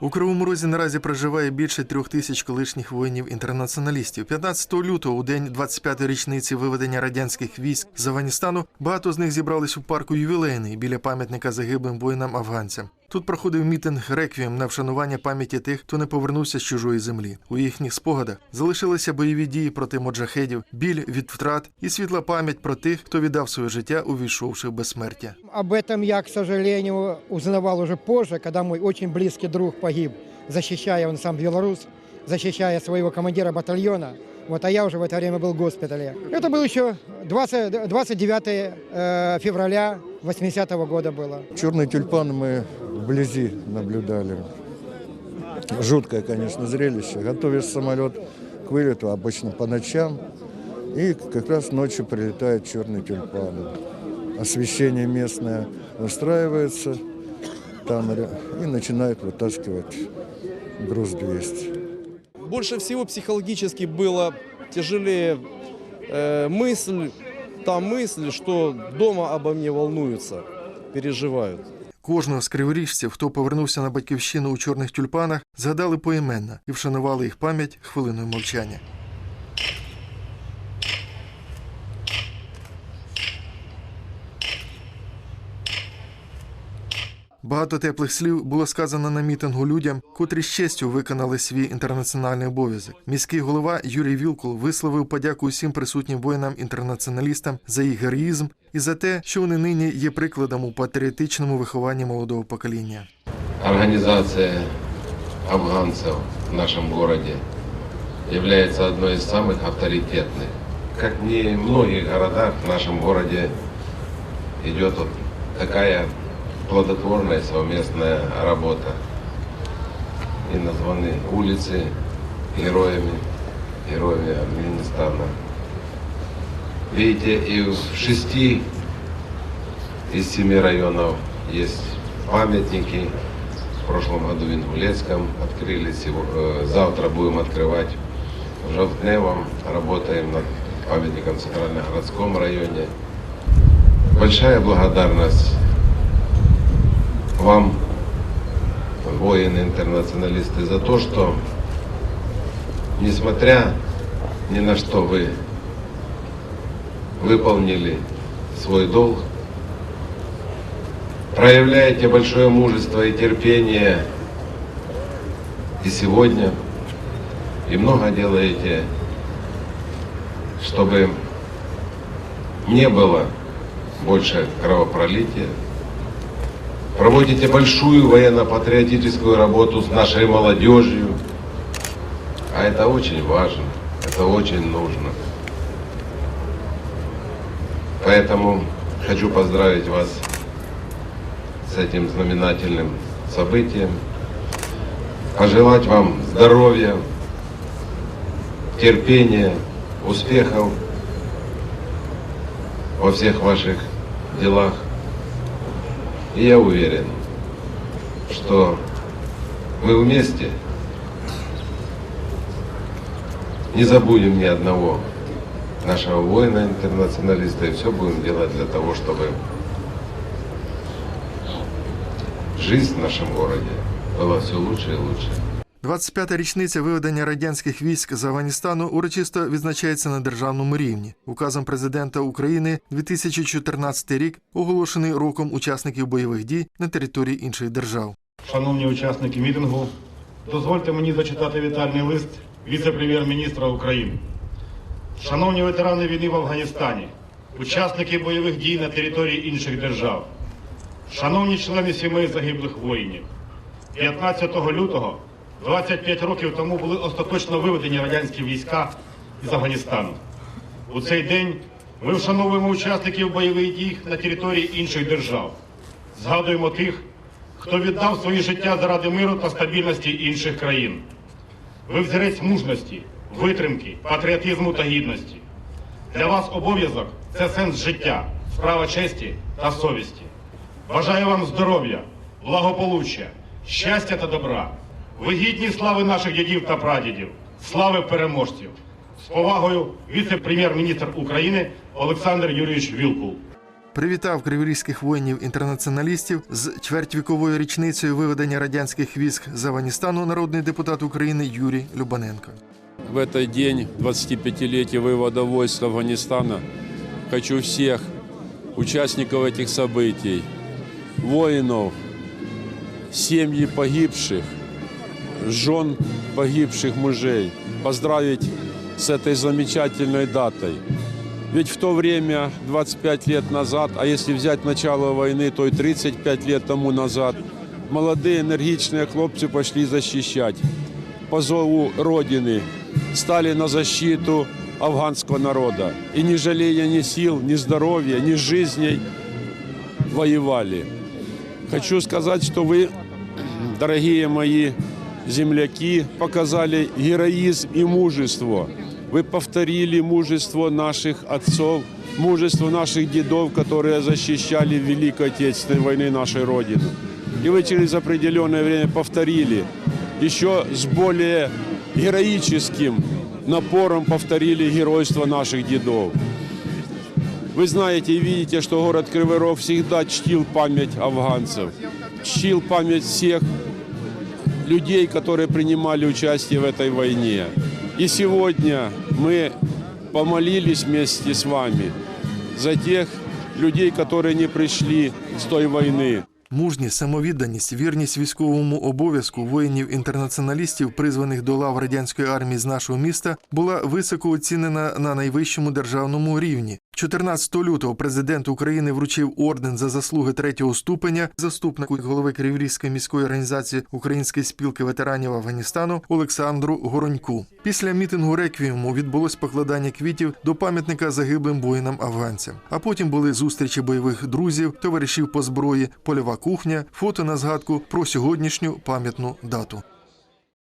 У Кривому Розі наразі проживає більше трьох тисяч колишніх воїнів-інтернаціоналістів. 15 лютого, у день 25-ї річниці виведення радянських військ з Афганістану, багато з них зібрались у парку ювілейний біля пам'ятника загиблим воїнам-афганцям. Тут проходив мітинг реквієм на вшанування пам'яті тих, хто не повернувся з чужої землі. У їхніх спогадах залишилися бойові дії проти моджахедів, біль від втрат і світла пам'ять про тих, хто віддав своє життя, увійшовши в безсмертя. Об этом я, к сожалению, узнавал уже позже, когда мой очень близкий друг погиб, защищая, он сам белорус, защищая своего командира батальона. Вот, а я уже в это время был в госпитале. Это был еще 20, 29 э, февраля 80 года было. Черный тюльпан мы вблизи наблюдали. Жуткое, конечно, зрелище. Готовишь самолет к вылету обычно по ночам, и как раз ночью прилетает черный тюльпан. Освещение местное устраивается там и начинает вытаскивать груз 200. Больше всего психологически было тяжелее э, мысль, та мысль, что дома обо мне волнуются, переживают. Кожного з криворіжців, хто повернувся на батьківщину у чорних тюльпанах, згадали поіменно і вшанували їх пам'ять хвилиною мовчання. Багато теплих слів було сказано на мітингу людям, котрі з честю виконали свій інтернаціональний обов'язок. Міський голова Юрій Вілкул висловив подяку усім присутнім воїнам-інтернаціоналістам за їх героїзм і за те, що вони нині є прикладом у патріотичному вихованні молодого покоління. Организация афганцев в нашем городе является одной из самых авторитетных. Как ни в многих городах в городе идет вот такая плодотворная совместная работа. И названы улицы героями, героями Афганистана. Видите, и в шести из семи районов есть памятники. В прошлом году в Ингулецком открыли, э, завтра будем открывать. В Желтневом работаем над памятником в Центрально-городском районе. Большая благодарность вам, воины-интернационалисты, за то, что, несмотря ни на что, вы выполнили свой долг, проявляете большое мужество и терпение и сегодня, и много делаете, чтобы не было больше кровопролития. Проводите большую военно-патриотическую работу с нашей молодежью. А это очень важно, это очень нужно. Поэтому хочу поздравить вас с этим знаменательным событием. Пожелать вам здоровья, терпения, успехов во всех ваших делах. И я уверен, что мы вместе не забудем ни одного нашего воина-интернационалиста и все будем делать для того, чтобы жизнь в нашем городе была все лучше и лучше. 25-та річниця виведення радянських військ з Афганістану урочисто відзначається на державному рівні. Указом президента України 2014 рік оголошений роком учасників бойових дій на території інших держав. Шановні учасники мітингу, дозвольте мені зачитати вітальний лист віце-прем'єр-міністра України. Шановні ветерани війни в Афганістані, учасники бойових дій на території інших держав, шановні члени сімей загиблих воїнів, 15 лютого 25 років тому були остаточно виведені радянські війська із Афганістану. У цей день ми вшановуємо учасників бойових дій на території інших держав. Згадуємо тих, хто віддав свої життя заради миру та стабільності інших країн. Ви взірець мужності, витримки, патріотизму та гідності. Для вас обов'язок це сенс життя, справа честі та совісті. Бажаю вам здоров'я, благополуччя, щастя та добра Ви гідні слави наших дідів та прадідів, слави переможців. З повагою віце-прем'єр-міністр України Олександр Юрійович Вілкул. привітав криворізьких воїнів-інтернаціоналістів з чвертьвіковою річницею виведення радянських військ з Афганістану народний депутат України Юрій Любаненко. В этот день, 25-летия вывода войск с Афганистана, хочу всех участников этих событий, воинов, семьи погибших, жен погибших мужей поздравить с этой замечательной датой. Ведь в то время, 25 лет назад, а если взять начало войны, то и 35 лет тому назад, молодые энергичные хлопцы пошли защищать по зову Родины, стали на защиту афганского народа. И не жалея ни сил, ни здоровья, ни жизней, воевали. Хочу сказать, что вы, дорогие мои земляки, показали героизм и мужество. Вы повторили мужество наших отцов, мужество наших дедов, которые защищали в Великой Отечественной войны нашей Родины. И вы через определенное время повторили, еще с более героическим напором повторили геройство наших дедов. Вы знаете и видите, что город Кривый Рог всегда чтил память афганцев, чтил память всех людей, которые принимали участие в этой войне. И сегодня мы помолились вместе с вами за тех людей, которые не пришли с той войны. Мужність, самовідданість, вірність військовому обов'язку воїнів-інтернаціоналістів, призваних до лав радянської армії з нашого міста, була високо оцінена на найвищому державному рівні. 14 лютого президент України вручив орден за заслуги третього ступеня заступнику голови Криворізької міської організації Української спілки ветеранів Афганістану Олександру Гороньку. Після мітингу реквієму відбулось покладання квітів до пам'ятника загиблим воїнам афганцям. А потім були зустрічі бойових друзів, товаришів по зброї, польова кухня, фото на згадку про сьогоднішню пам'ятну дату.